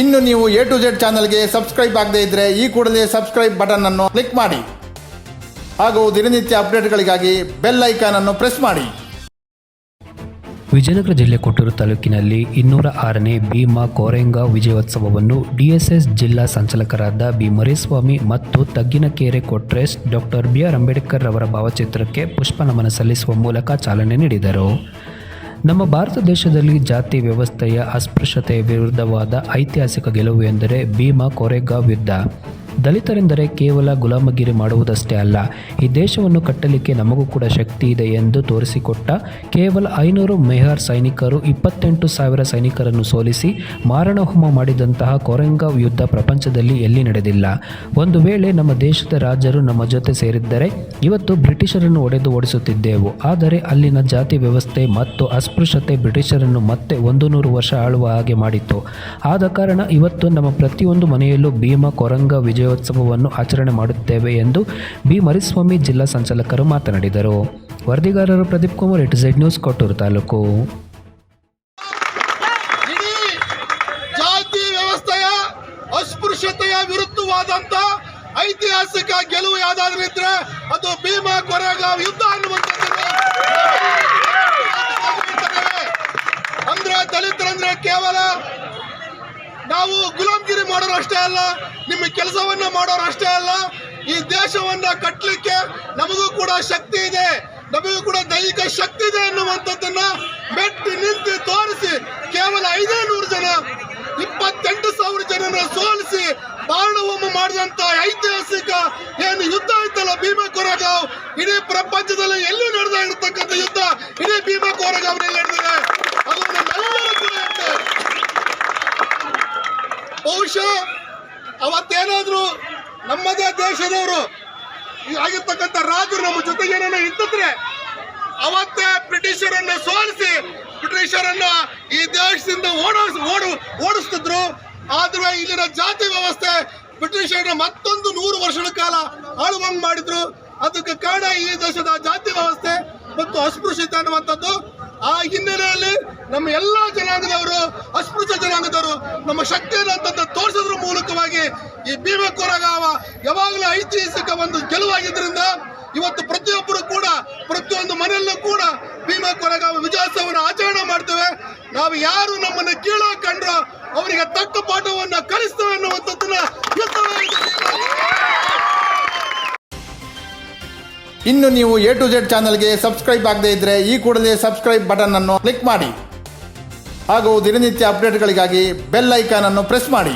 ಇನ್ನು ನೀವು A to Z ಚಾನಲ್ಗೆ ಸಬ್ಸ್ಕ್ರೈಬ್ ಆಗದೇ ಇದ್ದರೆ ಈ ಕೂಡಲೇ ಸಬ್ಸ್ಕ್ರೈಬ್ ಬಟನ್ ಅನ್ನು ಕ್ಲಿಕ್ ಮಾಡಿ. ಹಾಗೂ ದಿನನಿತ್ಯ ಅಪ್ಡೇಟ್ಗಳಿಗಾಗಿ ಬೆಲ್ ಐಕಾನ್ ಅನ್ನು ಪ್ರೆಸ್ ಮಾಡಿ. ವಿಜಯನಗರ ಜಿಲ್ಲೆ ಕೊಟ್ಟೂರು ತಾಲೂಕಿನಲ್ಲಿ ಇನ್ನೂರ ಆರನೇ ಭೀಮಾ ಕೋರೆಂಗ ವಿಜಯೋತ್ಸವವನ್ನು ಡಿಎಸ್ಎಸ್ ಜಿಲ್ಲಾ ಸಂಚಾಲಕರಾದ ಬಿ. ಮರಿಸ್ವಾಮಿ ಮತ್ತು Thagginakere Kotresh doctor B. R. Ambedkar ಅವರ ಭಾವಚಿತ್ರಕ್ಕೆ ಪುಷ್ಪ ನಮನ ಸಲ್ಲಿಸುವ ಮೂಲಕ ಚಾಲನೆ ನೀಡಿದರು. ನಮ್ಮ ಭಾರತ ದೇಶದಲ್ಲಿ ಜಾತಿ ವ್ಯವಸ್ಥೆಯ ಅಸ್ಪೃಶ್ಯತೆಯ ವಿರುದ್ಧವಾದ ಐತಿಹಾಸಿಕ ಗೆಲುವು ಎಂದರೆ ಭೀಮಾ ಕೊರೆಗಾಂವ್ ಯುದ್ಧ. ದಲಿತರೆಂದರೆ ಕೇವಲ ಗುಲಾಮಗಿರಿ ಮಾಡುವುದಷ್ಟೇ ಅಲ್ಲ, ಈ ದೇಶವನ್ನು ಕಟ್ಟಲಿಕ್ಕೆ ನಮಗೂ ಕೂಡ ಶಕ್ತಿ ಇದೆ ಎಂದು ತೋರಿಸಿಕೊಟ್ಟ ಕೇವಲ ಐನೂರು ಮೆಹರ್ ಸೈನಿಕರು ಇಪ್ಪತ್ತೆಂಟು ಸಾವಿರ ಸೈನಿಕರನ್ನು ಸೋಲಿಸಿ ಮಾರಣಹೋಮ ಮಾಡಿದಂತಹ ಕೊರಂಗ ಯುದ್ಧ ಪ್ರಪಂಚದಲ್ಲಿ ಎಲ್ಲಿ ನಡೆದಿಲ್ಲ. ಒಂದು ವೇಳೆ ನಮ್ಮ ದೇಶದ ರಾಜರು ನಮ್ಮ ಜೊತೆ ಸೇರಿದ್ದರೆ, ಇವತ್ತು ಬ್ರಿಟಿಷರನ್ನು ಒಡೆದು ಓಡಿಸುತ್ತಿದ್ದೆವು. ಆದರೆ ಅಲ್ಲಿನ ಜಾತಿ ವ್ಯವಸ್ಥೆ ಮತ್ತು ಅಸ್ಪೃಶ್ಯತೆ ಬ್ರಿಟಿಷರನ್ನು ಮತ್ತೆ ಒಂದು ನೂರು ವರ್ಷ ಆಳುವ ಹಾಗೆ ಮಾಡಿತ್ತು. ಆದ ಕಾರಣ ಇವತ್ತು ನಮ್ಮ ಪ್ರತಿಯೊಂದು ಮನೆಯಲ್ಲೂ ಭೀಮ, ಕೊರಂಗ ವಿಜಯೋತ್ಸವವನ್ನು ಆಚರಣೆ ಮಾಡುತ್ತೇವೆ ಎಂದು ಬಿ. ಮರಿಸ್ವಾಮಿ ಜಿಲ್ಲಾ ಸಂಚಾಲಕರು ಮಾತನಾಡಿದರು. ವರದಿಗಾರರು ಪ್ರದೀಪ್ ಕುಮಾರ್ ಇಟ್ ಝೆಡ್ ನ್ಯೂಸ್, ಕೊಟ್ಟೂರು ತಾಲೂಕು. ಅಸ್ಪೃಶ್ಯತೆಯ ವಿರುದ್ಧವಾದಂತ ಐತಿಹಾಸಿಕ ಗೆಲುವು ಯಾವ್ದಾದ್ರೂ ಇದ್ರೆ ಅದು ಭೀಮಾ ಕೊರೆಗಾವ್ ಯುದ್ಧ ಅನ್ನುವಂಥದ್ದು. ಅಂದ್ರೆ ದಲಿತರಂದ್ರೆ ಕೇವಲ ನಾವು ಗುಲಾಮ್ಗಿರಿ ಮಾಡೋರು ಅಷ್ಟೇ ಅಲ್ಲ, ನಿಮ್ಮ ಕೆಲಸವನ್ನ ಮಾಡೋರು ಅಷ್ಟೇ ಅಲ್ಲ, ಈ ದೇಶವನ್ನ ಕಟ್ಟಲಿಕ್ಕೆ ನಮಗೂ ಕೂಡ ಶಕ್ತಿ ಇದೆ, ನಮಗೂ ಕೂಡ ದೈಹಿಕ ಶಕ್ತಿ ಇದೆ ಅನ್ನುವಂಥದ್ದನ್ನ ಮೆಟ್ಟಿ ನಿಂತು ತೋರಿಸಿ ಕೇವಲ ಐದೇ ನೂರು ಜನ, ಇಪ್ಪತ್ತೆಂಟು ಸಾವಿರ ಜನನ ಸೋಲಿಸಿ ಬಾಣವೊಮ್ಮ ಮಾಡಿದಂತ ಐತಿಹಾಸಿಕ ಏನು ಯುದ್ಧ ಆಯ್ತಲ್ಲ ಭೀಮಾ ಕೋರಗಾವ್? ಇಡೀ ಪ್ರಪಂಚದಲ್ಲಿ ಎಲ್ಲೂ ನಡೆದ ಇರತಕ್ಕಂಥ ಯುದ್ಧ? ಇಡೀ ಭೀಮಾ ಕೊರೆಗಾಂವ್ನಲ್ಲಿ ನಡೆದಿದೆ ಅದು ನಮ್ಮೆಲ್ಲರ ಕೂಡ ಇದೆ ಬಹುಶಃ ಅವತ್ತೇನಾದ್ರು ನಮ್ಮದೇ ದೇಶದವರು ಆಗಿರ್ತಕ್ಕಂಥ ರಾಜರು ನಮ್ಮ ಜೊತೆಗೆ ಏನಾನ ಇದ್ದಿದ್ರೆ ಅವತ್ತೇ ಬ್ರಿಟಿಷರನ್ನ ಸೋಲಿಸಿ ಬ್ರಿಟಿಷರನ್ನ ಈ ದೇಶದಿಂದ ಓಡಿಸ್ ಓಡು, ಓಡಿಸ್ತಿದ್ರು. ಆದ್ರೆ ಇಲ್ಲಿನ ಜಾತಿ ವ್ಯವಸ್ಥೆ ಬ್ರಿಟಿಷರನ್ನ ಮತ್ತೊಂದು ನೂರು ವರ್ಷಗಳ ಕಾಲ ಆಳುವಂಗ್ ಮಾಡಿದ್ರು. ಅದಕ್ಕೆ ಕಾರಣ ಈ ದೇಶದ ಜಾತಿ ವ್ಯವಸ್ಥೆ ಮತ್ತು ಅಸ್ಪೃಶ್ಯತೆ ಅನ್ನುವಂಥದ್ದು. ಆ ಹಿನ್ನೆಲೆಯಲ್ಲಿ ನಮ್ಮ ಎಲ್ಲ ಜನಾಂಗದವರು, ಅಸ್ಪೃಶ್ಯ ಜನಾಂಗದವರು ನಮ್ಮ ಶಕ್ತಿಯನ್ನು ಅಂತಂತ ತೋರಿಸೋದ್ರ ಮೂಲಕವಾಗಿ ಈ ಭೀಮಾ ಕೊರಗಾವ ಯಾವಾಗಲೂ ಐತಿಹಾಸಿಕ ಒಂದು ಗೆಲುವಾಗಿದ್ದರಿಂದ ಇವತ್ತು ಪ್ರತಿಯೊಬ್ಬರು ಕೂಡ, ಪ್ರತಿಯೊಂದು ಮನೆಯಲ್ಲೂ ಕೂಡ ಭೀಮಾ ಕೊರಗಾವ ವಿಜಯೋತ್ಸವವನ್ನು ಆಚರಣೆ ಮಾಡ್ತೇವೆ. ನಾವು ಯಾರು ನಮ್ಮನ್ನು ಕೀಳೋ ಕಂಡ್ರೋ ಅವರಿಗೆ ತಕ್ಕ ಪಾಠವನ್ನು ಕಲಿಸ್ತೇವೆ ಅನ್ನುವಂಥದ್ದನ್ನ ಇನ್ನು ನೀವು ಎ ಟು ಜೆಡ್ ಚಾನಲ್ಗೆ ಸಬ್ಸ್ಕ್ರೈಬ್ ಆಗದೇ ಇದ್ದರೆ ಈ ಕೂಡಲೇ ಸಬ್ಸ್ಕ್ರೈಬ್ ಬಟನ್ ಅನ್ನು ಕ್ಲಿಕ್ ಮಾಡಿ. ಹಾಗೂ ದಿನನಿತ್ಯ ಅಪ್ಡೇಟ್ಗಳಿಗಾಗಿ ಬೆಲ್ ಐಕಾನ್ ಅನ್ನು ಪ್ರೆಸ್ ಮಾಡಿ.